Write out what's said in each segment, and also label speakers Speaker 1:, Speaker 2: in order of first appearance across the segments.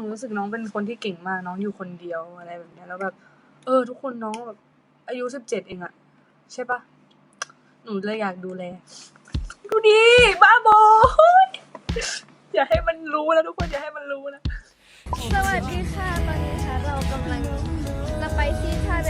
Speaker 1: นูรู้สึกน้องเป็นคนที่เก่งมากน้องอยู่คนเดียวอะไรแบบนี้แล้วแบบ เออ ทุกคนน้องแบบอายุสิบเจ็ดเองอะใช่ปล่า?หนูเลยอยากดูแล ดูดีบ้าบออย่าให้มันรู้นะทุกคนอย่าให้มันรู้นะ
Speaker 2: สวัสดีค่ะ ตอนนี้นะคะเรากำลังจะไปที่ท่าเรือ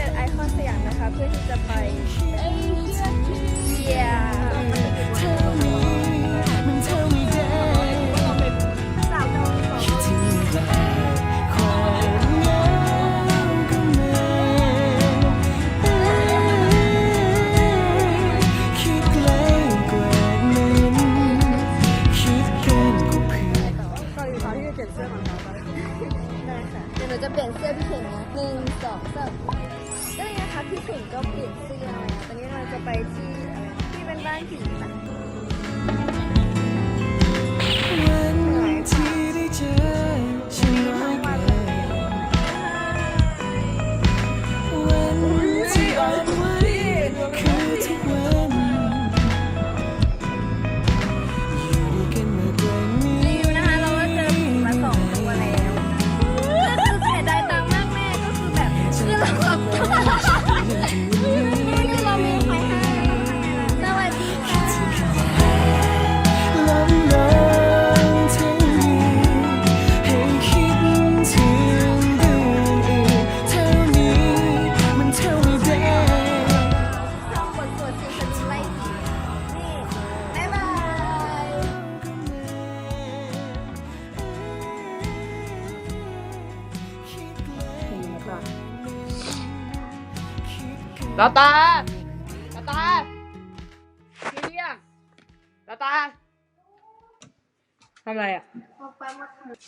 Speaker 2: จะเปลี่ยนเสื้อพี่เข่งนะหนึ่งสองสามก็เลยนะคะพี่เข่งก็เปลี่ยนเสื้อมาตอนนี้เราจะไปที่อะไรที่เป็นบ้านผีปะ
Speaker 3: วันที่ได้เจอฉันน้อยเกินวันที่อ่อนไหวคือ
Speaker 2: ลาตา
Speaker 3: ลา
Speaker 1: ตาพี่เรียกลาตาทำอะไรอะ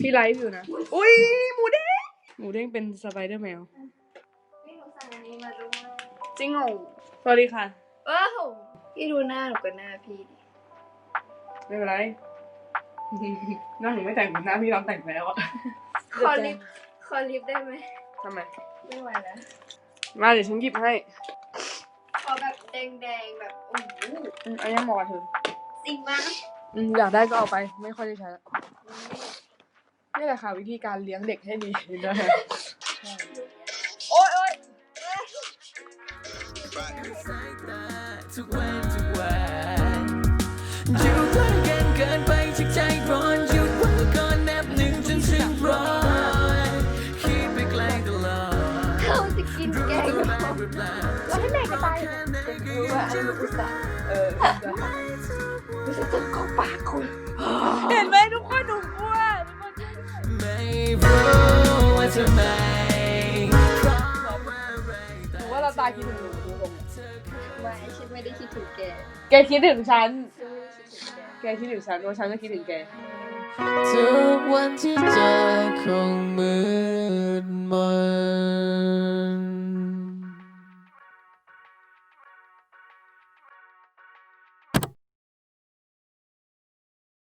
Speaker 1: พี่ไลฟ์อยู่นะ อุ้ยหมูเด้ง หมูเด้งเป็นสไปเดอร์แมว
Speaker 2: นี่หนูสั่งอันนี้มาด้วย
Speaker 1: จริงเหรอสวัสดีค่ะ
Speaker 2: ว้าวพี่ดูหน้าหนูกับหน้าพี่ดิ
Speaker 1: ไม่เป็นไร หน้าหนูไม่แต่งเหมือนหน้าพี่ร้องแต่งแล้วอะ
Speaker 2: ขอลิฟต์ขอลิฟต์ได้ไหม
Speaker 1: ทำไม
Speaker 2: ไม่ไหวแล้ว
Speaker 1: มาเดี๋ยวฉันหยิบให้
Speaker 2: ขอ แบบแดงๆแบบโอ้โห
Speaker 1: อืมอันนี้เหมาะกับเธอ
Speaker 2: จริงมาก
Speaker 1: อืมอยากได้ก็เอาไป ไม่ค่อยได้ใช้แล้วนี่แหละค่ะ วิธีการเลี้ยงเด็กให้ดีนะโอ๊ยโอ๊ย
Speaker 3: ทุกวันทุกวัน กิน
Speaker 2: แกงเราองแล้วให้แม่ก็ตายรู้ว่าอันนี้อุตส่า
Speaker 1: เออ
Speaker 2: รู้สึกจะเข้าปากคุณ
Speaker 1: เห็นไหมทุกคนหนูกลัวทุกคน
Speaker 3: ไม่รู้ว่าทำไมเพราะไร
Speaker 1: หนูว่าเราตายคิดถึงหนูดูตรง
Speaker 2: ไม่ฉันไม่ได้คิดถึงแก
Speaker 1: แกคิดถึงฉัน
Speaker 2: แก
Speaker 1: คิดถึงฉันว่าฉันก็คิดถึงแก
Speaker 3: ทุกวันที่เจอคง